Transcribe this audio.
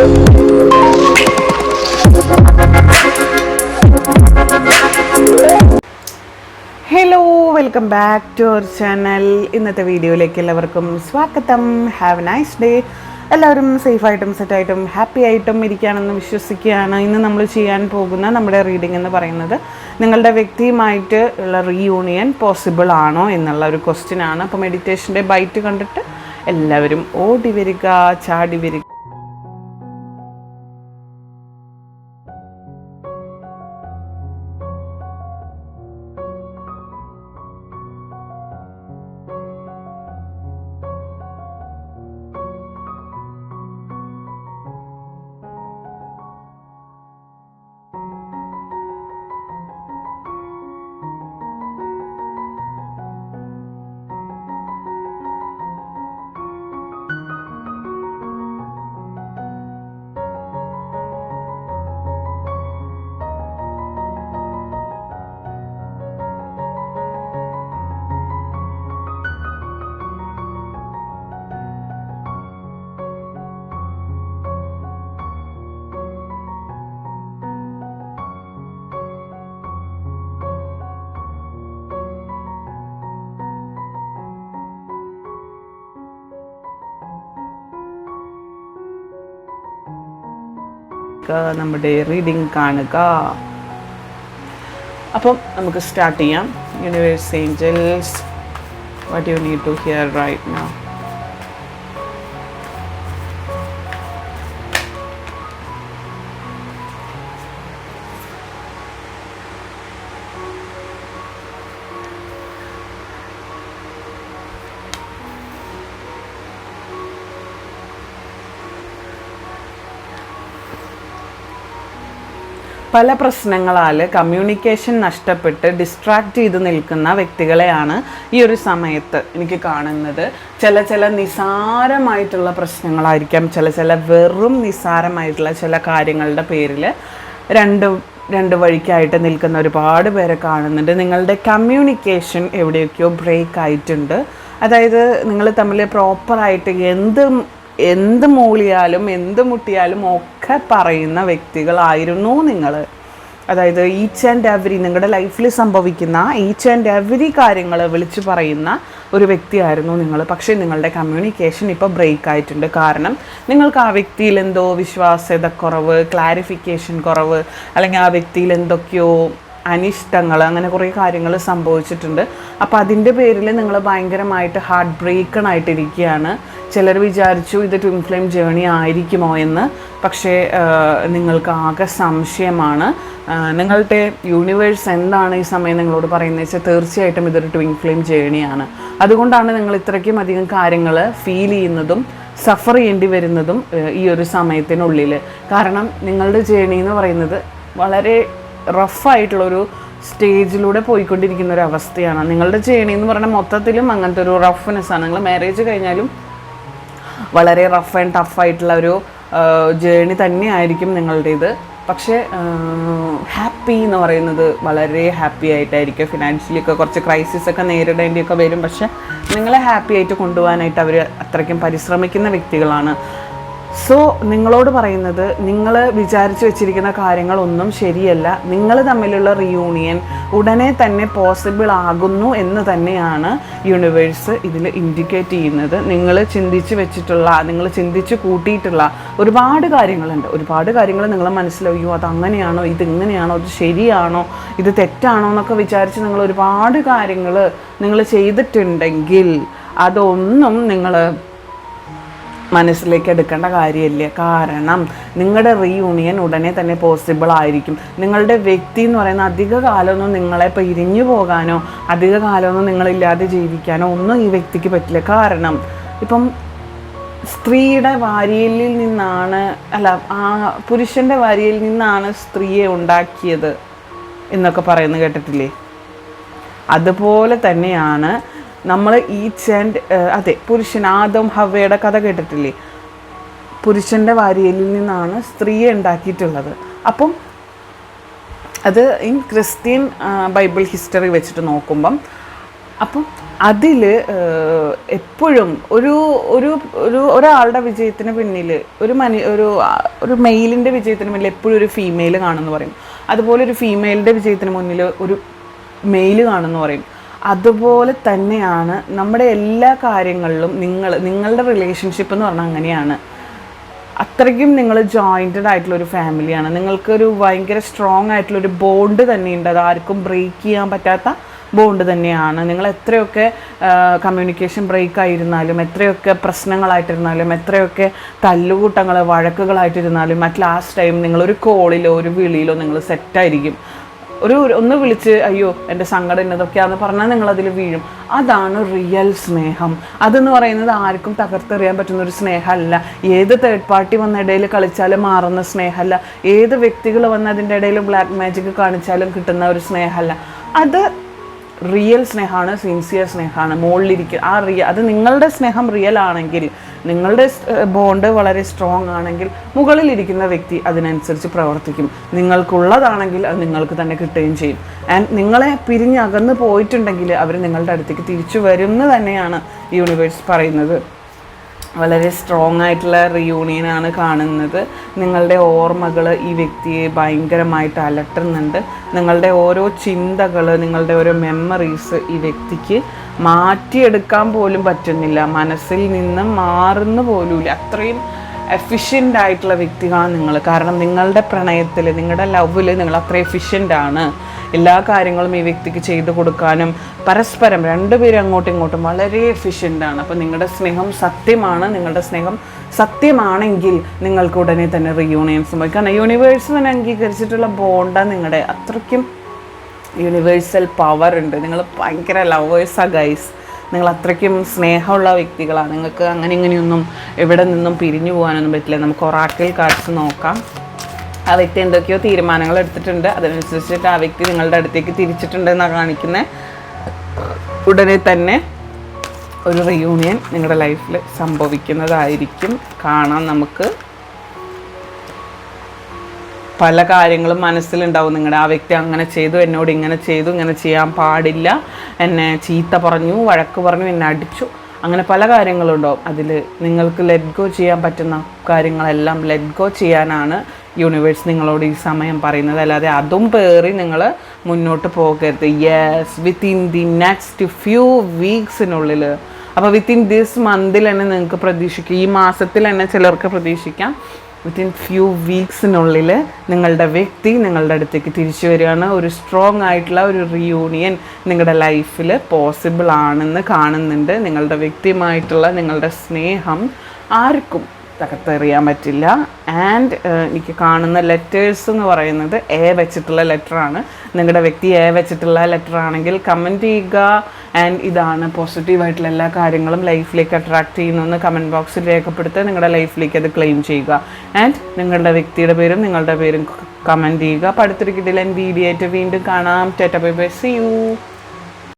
Hello welcome back to our channel ഇന്നത്തെ വീഡിയോയിലേക്ക് എല്ലാവർക്കും സ്വാഗതം. ഹാവ് എ നൈസ് ഡേ എല്ലാവരും സേഫായിട്ടും സെറ്റായിട്ടും ഹാപ്പി ആയിട്ടും ഇരിക്കുകയാണെന്ന് വിശ്വസിക്കുകയാണ് ഇന്ന് നമ്മൾ ചെയ്യാൻ പോകുന്ന നമ്മുടെ റീഡിംഗ് എന്ന് പറയുന്നത് നിങ്ങളുടെ വ്യക്തിയുമായിട്ട് ഉള്ള റീയൂണിയൻ പോസിബിൾ ആണോ എന്നുള്ള ഒരു ക്വസ്റ്റ്യൻ ആണ്. അപ്പോൾ മെഡിറ്റേഷന്റെ ബൈറ്റ് കണ്ടിട്ട് എല്ലാവരും ഓടി വരിക ചാടി വരിക. നമ്മുടെ റീഡിംഗ് കാണുക. അപ്പം നമുക്ക് സ്റ്റാർട്ട് ചെയ്യാം. Universe angels what you need to hear right now പല പ്രശ്നങ്ങളാൽ കമ്മ്യൂണിക്കേഷൻ നഷ്ടപ്പെട്ട് ഡിസ്ട്രാക്ട് ചെയ്ത് നിൽക്കുന്ന വ്യക്തികളെയാണ് ഈ ഒരു സമയത്ത് എനിക്ക് കാണുന്നത്. ചില ചില നിസാരമായിട്ടുള്ള പ്രശ്നങ്ങളായിരിക്കാം ചില ചില വെറും നിസാരമായിട്ടുള്ള ചില കാര്യങ്ങളുടെ പേരിൽ രണ്ട് രണ്ട് വഴിക്കായിട്ട് നിൽക്കുന്ന ഒരുപാട് പേരെ കാണുന്നുണ്ട്. നിങ്ങളുടെ കമ്മ്യൂണിക്കേഷൻ എവിടെയൊക്കെയോ ബ്രേക്ക് ആയിട്ടുണ്ട്. അതായത് നിങ്ങൾ തമ്മിൽ പ്രോപ്പറായിട്ട് എന്ത് എന്ത് മൂളിയാലും എന്ത് മുട്ടിയാലും ഒക്കെ പറയുന്ന വ്യക്തികളായിരുന്നു നിങ്ങൾ. അതായത് ഈച്ച് ആൻഡ് എവരി നിങ്ങളുടെ ലൈഫിൽ സംഭവിക്കുന്ന ഈച്ച് ആൻഡ് എവരി കാര്യങ്ങൾ വിളിച്ചു പറയുന്ന ഒരു വ്യക്തിയായിരുന്നു നിങ്ങൾ. പക്ഷേ നിങ്ങളുടെ കമ്മ്യൂണിക്കേഷൻ ഇപ്പോൾ ബ്രേക്ക് ആയിട്ടുണ്ട്. കാരണം നിങ്ങൾക്ക് ആ വ്യക്തിയിൽ എന്തോ വിശ്വാസ്യത കുറവ് ക്ലാരിഫിക്കേഷൻ കുറവ് അല്ലെങ്കിൽ ആ വ്യക്തിയിൽ എന്തൊക്കെയോ അനിഷ്ടങ്ങൾ അങ്ങനെ കുറേ കാര്യങ്ങൾ സംഭവിച്ചിട്ടുണ്ട്. അപ്പോൾ അതിന്റെ പേരിൽ നിങ്ങൾ ഭയങ്കരമായിട്ട് ഹാർട്ട് ബ്രേക്കണായിട്ടിരിക്കുകയാണ് ചിലർ വിചാരിച്ചു ഇത് ട്വിൻ ഫ്ലെയിം ജേണി ആയിരിക്കുമോ എന്ന്. പക്ഷേ നിങ്ങൾക്ക് ആകെ സംശയമാണ്. നിങ്ങളുടെ യൂണിവേഴ്സ് എന്താണ് ഈ സമയം നിങ്ങളോട് പറയുന്നത് വെച്ചാൽ തീർച്ചയായിട്ടും ഇതൊരു ട്വിൻ ഫ്ലെയിം ജേണിയാണ് അതുകൊണ്ടാണ് നിങ്ങൾ ഇത്രയ്ക്കും അധികം കാര്യങ്ങൾ ഫീൽ ചെയ്യുന്നതും സഫർ ചെയ്യേണ്ടി വരുന്നതും ഈ ഒരു സമയത്തിനുള്ളിൽ. കാരണം നിങ്ങളുടെ ജേണി എന്ന് പറയുന്നത് വളരെ റഫായിട്ടുള്ളൊരു സ്റ്റേജിലൂടെ പോയിക്കൊണ്ടിരിക്കുന്ന ഒരു അവസ്ഥയാണ് നിങ്ങളുടെ ജേണി എന്ന് പറഞ്ഞാൽ മൊത്തത്തിലും അങ്ങനത്തെ ഒരു റഫ്നെസ് ആണ്. നിങ്ങൾ മാരേജ് കഴിഞ്ഞാലും വളരെ റഫ് ആൻഡ് ടഫ് ആയിട്ടുള്ള ഒരു ജേണി തന്നെയായിരിക്കും നിങ്ങളുടേത്. പക്ഷേ ഹാപ്പി എന്ന് പറയുന്നത് വളരെ ഹാപ്പി ആയിട്ടായിരിക്കും. ഫിനാൻഷ്യലി ഒക്കെ കുറച്ച് ക്രൈസിസ് ഒക്കെ നേരിടേണ്ടിയൊക്കെ വരും. പക്ഷേ നിങ്ങളെ ഹാപ്പി ആയിട്ട് കൊണ്ടുപോകാനായിട്ട് അവർ അത്രയ്ക്കും പരിശ്രമിക്കുന്ന വ്യക്തികളാണ്. സോ നിങ്ങളോട് പറയുന്നത് നിങ്ങൾ വിചാരിച്ചു വെച്ചിരിക്കുന്ന കാര്യങ്ങളൊന്നും ശരിയല്ല. നിങ്ങൾ തമ്മിലുള്ള റിയൂണിയൻ ഉടനെ തന്നെ പോസിബിൾ ആകുന്നു എന്ന് തന്നെയാണ് യൂണിവേഴ്സ് ഇതിൽ ഇൻഡിക്കേറ്റ് ചെയ്യുന്നത്. നിങ്ങൾ ചിന്തിച്ച് വെച്ചിട്ടുള്ള നിങ്ങൾ ചിന്തിച്ച് കൂട്ടിയിട്ടുള്ള ഒരുപാട് കാര്യങ്ങളുണ്ട്. ഒരുപാട് കാര്യങ്ങൾ നിങ്ങൾ മനസ്സിലായോ അത് അങ്ങനെയാണോ ഇത് ഇങ്ങനെയാണോ ഇത് ശരിയാണോ? ഇത് തെറ്റാണോ എന്നൊക്കെ വിചാരിച്ച് നിങ്ങൾ ഒരുപാട് കാര്യങ്ങൾ നിങ്ങൾ ചെയ്തിട്ടുണ്ടെങ്കിൽ അതൊന്നും നിങ്ങൾ മനസ്സിലേക്ക് എടുക്കേണ്ട കാര്യമില്ല. കാരണം നിങ്ങളുടെ റീയൂണിയൻ ഉടനെ തന്നെ പോസിബിൾ ആയിരിക്കും. നിങ്ങളുടെ വ്യക്തി എന്ന് പറയുന്ന അധിക കാലമൊന്നും നിങ്ങളെ പിരിഞ്ഞു പോകാനോ അധിക കാലമൊന്നും നിങ്ങളില്ലാതെ ജീവിക്കാനോ ഒന്നും ഈ വ്യക്തിക്ക് പറ്റില്ല. കാരണം ഇപ്പം സ്ത്രീയുടെ വാരിയലിൽ നിന്നാണ് അല്ല ആ പുരുഷന്റെ വാരിയിൽ നിന്നാണ് സ്ത്രീയെ ഉണ്ടാക്കിയത് എന്നൊക്കെ പറയുന്നത് കേട്ടിട്ടില്ലേ? അതുപോലെ തന്നെയാണ് നമ്മൾ ഈച്ച് ആൻഡ് അതെ പുരുഷൻ ആദം ഹവയുടെ കഥ കേട്ടിട്ടില്ലേ? പുരുഷന്റെ വാരിയലിൽ നിന്നാണ് സ്ത്രീയെ ഉണ്ടാക്കിയിട്ടുള്ളത്. അപ്പം അത് ഇൻ ക്രിസ്ത്യൻ ബൈബിൾ ഹിസ്റ്ററി വെച്ചിട്ട് നോക്കുമ്പം അപ്പം അതിൽ എപ്പോഴും ഒരു ഒരു ഒരു ഒരാളുടെ വിജയത്തിന് പിന്നിൽ ഒരു മനു ഒരു ഒരു മെയിലിന്റെ വിജയത്തിന് പിന്നിൽ എപ്പോഴും ഒരു ഫീമെയിൽ കാണുമെന്ന് പറയും. അതുപോലെ ഒരു ഫീമെയിലിന്റെ വിജയത്തിന് മുന്നിൽ ഒരു മെയിൽ കാണുമെന്ന് പറയും. അതുപോലെ തന്നെയാണ് നമ്മുടെ എല്ലാ കാര്യങ്ങളിലും നിങ്ങൾ നിങ്ങളുടെ റിലേഷൻഷിപ്പ് എന്ന് പറഞ്ഞാൽ അങ്ങനെയാണ്. അത്രയ്ക്കും നിങ്ങൾ ജോയിന്റഡ് ആയിട്ടുള്ള ഒരു ഫാമിലിയാണ് നിങ്ങൾക്കൊരു ഭയങ്കര സ്ട്രോങ് ആയിട്ടുള്ള ഒരു ബോണ്ട് തന്നെയുണ്ട്. അത് ആർക്കും ബ്രേക്ക് ചെയ്യാൻ പറ്റാത്ത ബോണ്ട് തന്നെയാണ്. നിങ്ങൾ എത്രയൊക്കെ കമ്മ്യൂണിക്കേഷൻ ബ്രേക്ക് ആയിരുന്നാലും എത്രയൊക്കെ പ്രശ്നങ്ങളായിട്ടിരുന്നാലും എത്രയൊക്കെ തല്ലുകൂട്ടങ്ങൾ വഴക്കുകളായിട്ടിരുന്നാലും അറ്റ് ലാസ്റ്റ് ടൈം നിങ്ങളൊരു കോളിലോ ഒരു വിളിയിലോ നിങ്ങൾ സെറ്റായിരിക്കും ഒരു ഒന്ന് വിളിച്ച് അയ്യോ എന്റെ സങ്കടം ഇന്നതൊക്കെയാന്ന് പറഞ്ഞാൽ നിങ്ങൾ അതിൽ വീഴും. അതാണ് റിയൽ സ്നേഹം. അതെന്ന് പറയുന്നത് ആർക്കും തകർത്തെറിയാൻ പറ്റുന്ന ഒരു സ്നേഹമല്ല. ഏത് തേർഡ് പാർട്ടി വന്ന ഇടയിൽ കളിച്ചാലും മാറുന്ന സ്നേഹമല്ല. ഏത് വ്യക്തികൾ വന്ന് അതിന്റെ ഇടയിൽ ബ്ലാക്ക് മാജിക് കാണിച്ചാലും കിട്ടുന്ന ഒരു സ്നേഹമല്ല. അത് റിയൽ സ്നേഹമാണ് സിൻസിയർ സ്നേഹമാണ്. മുകളിലിരിക്കുക ആ റിയ അത് നിങ്ങളുടെ സ്നേഹം റിയൽ ആണെങ്കിൽ നിങ്ങളുടെ ബോണ്ട് വളരെ സ്ട്രോങ് ആണെങ്കിൽ മുകളിലിരിക്കുന്ന വ്യക്തി അതിനനുസരിച്ച് പ്രവർത്തിക്കും. നിങ്ങൾക്കുള്ളതാണെങ്കിൽ അത് നിങ്ങൾക്ക് തന്നെ കിട്ടുകയും ചെയ്യും. ആൻഡ് നിങ്ങളെ പിരിഞ്ഞകന്ന് പോയിട്ടുണ്ടെങ്കിൽ അവർ നിങ്ങളുടെ അടുത്തേക്ക് തിരിച്ചു വരുന്നു തന്നെയാണ് യൂണിവേഴ്സ് പറയുന്നത്. വളരെ സ്ട്രോങ് ആയിട്ടുള്ള റിയൂണിയനാണ് കാണുന്നത്. നിങ്ങളുടെ ഓർമ്മകൾ ഈ വ്യക്തിയെ ഭയങ്കരമായിട്ട് അലട്ടുന്നുണ്ട്. നിങ്ങളുടെ ഓരോ ചിന്തകൾ നിങ്ങളുടെ ഓരോ മെമ്മറീസ് ഈ വ്യക്തിക്ക് മാറ്റിയെടുക്കാൻ പോലും പറ്റുന്നില്ല. മനസ്സിൽ നിന്ന് മാറുന്ന പോലുമില്ല. അത്രയും എഫിഷ്യന്റ് ആയിട്ടുള്ള വ്യക്തികളാണ് നിങ്ങൾ. കാരണം നിങ്ങളുടെ പ്രണയത്തിൽ നിങ്ങളുടെ ലവിൽ നിങ്ങൾ അത്ര എഫിഷ്യന്റ് ആണ്. എല്ലാ കാര്യങ്ങളും ഈ വ്യക്തിക്ക് ചെയ്തു കൊടുക്കാനും പരസ്പരം രണ്ടുപേരും അങ്ങോട്ടും ഇങ്ങോട്ടും വളരെ എഫിഷ്യന്റ് ആണ്. അപ്പോൾ നിങ്ങളുടെ സ്നേഹം സത്യമാണ്. നിങ്ങളുടെ സ്നേഹം സത്യമാണെങ്കിൽ നിങ്ങൾക്ക് ഉടനെ തന്നെ റിയൂണിയൻ സംഭവിക്കും കാരണം യൂണിവേഴ്സ് തന്നെ അംഗീകരിച്ചിട്ടുള്ള ബോണ്ടാണ് നിങ്ങളുടെ അത്രയ്ക്കും യൂണിവേഴ്സൽ പവർ ഉണ്ട്. നിങ്ങൾ ഭയങ്കര ലവേഴ്സാണ് ഗൈസ് നിങ്ങൾ അത്രയ്ക്കും സ്നേഹമുള്ള വ്യക്തികളാണ്. നിങ്ങൾക്ക് അങ്ങനെ ഇങ്ങനെയൊന്നും എവിടെ നിന്നും പിരിഞ്ഞു പോകാനൊന്നും പറ്റില്ല. നമുക്ക് ഒറാക്കിൽ കാർഡ്സ് നോക്കാം. ആ വ്യക്തി എന്തൊക്കെയോ തീരുമാനങ്ങൾ എടുത്തിട്ടുണ്ട്. അതിനനുസരിച്ചിട്ട് ആ വ്യക്തി നിങ്ങളുടെ അടുത്തേക്ക് തിരിച്ചിട്ടുണ്ട് എന്നാണ് കാണിക്കുന്നത് ഉടനെ തന്നെ ഒരു റിയൂണിയൻ നിങ്ങളുടെ ലൈഫിൽ സംഭവിക്കുന്നതായിരിക്കും. കാണാം നമുക്ക്. പല കാര്യങ്ങളും മനസ്സിലുണ്ടാവും. നിങ്ങളുടെ ആ വ്യക്തി അങ്ങനെ ചെയ്തു എന്നോട് ഇങ്ങനെ ചെയ്തു ഇങ്ങനെ ചെയ്യാൻ പാടില്ല. എന്നെ ചീത്ത പറഞ്ഞു വഴക്ക് പറഞ്ഞു എന്നെ അടിച്ചു. അങ്ങനെ പല കാര്യങ്ങളുണ്ടാവും. അതിൽ നിങ്ങൾക്ക് ലെറ്റ് ഗോ ചെയ്യാൻ പറ്റുന്ന കാര്യങ്ങളെല്ലാം ലെറ്റ് ഗോ ചെയ്യാനാണ് യൂണിവേഴ്സ് നിങ്ങളോട് ഈ സമയം പറയുന്നത്. അല്ലാതെ അതും പേറി നിങ്ങൾ മുന്നോട്ട് പോകരുത്. Yes within the next few വീക്സിനുള്ളിൽ അപ്പോൾ വിത്തിൻ ദിസ് മന്തിൽ തന്നെ നിങ്ങൾക്ക് പ്രതീക്ഷിക്കാം. ഈ മാസത്തിൽ തന്നെ ചിലർക്ക് പ്രതീക്ഷിക്കാം. വിത്തിൻ ഫ്യൂ വീക്സിനുള്ളിൽ നിങ്ങളുടെ വ്യക്തി നിങ്ങളുടെ അടുത്തേക്ക് തിരിച്ചു വരികയാണ്. ഒരു സ്ട്രോങ് ആയിട്ടുള്ള ഒരു റിയൂണിയൻ നിങ്ങളുടെ ലൈഫിൽ പോസിബിൾ ആണെന്ന് കാണുന്നുണ്ട്. നിങ്ങളുടെ വ്യക്തിയുമായിട്ടുള്ള നിങ്ങളുടെ സ്നേഹം ആർക്കും തകർത്തെറിയാൻ പറ്റില്ല. ആൻഡ് എനിക്ക് കാണുന്ന ലെറ്റേഴ്സ് എന്ന് പറയുന്നത് എ വെച്ചിട്ടുള്ള ലെറ്ററാണ് നിങ്ങളുടെ വ്യക്തി എ വെച്ചിട്ടുള്ള ലെറ്റർ ആണെങ്കിൽ കമന്റ് ചെയ്യുക. ആൻഡ് ഇതാണ് പോസിറ്റീവായിട്ടുള്ള എല്ലാ കാര്യങ്ങളും ലൈഫിലേക്ക് അട്രാക്ട് ചെയ്യുന്നതെന്ന് കമന്റ് ബോക്സിൽ രേഖപ്പെടുത്തുക. നിങ്ങളുടെ ലൈഫിലേക്ക് അത് ക്ലെയിം ചെയ്യുക. ആൻഡ് നിങ്ങളുടെ വ്യക്തിയുടെ പേരും നിങ്ങളുടെ പേരും കമന്റ് ചെയ്യുക. അടുത്തൊരു കിട്ടില്ല വീഡിയോ ആയിട്ട് വീണ്ടും കാണാം. Tata bye bye see you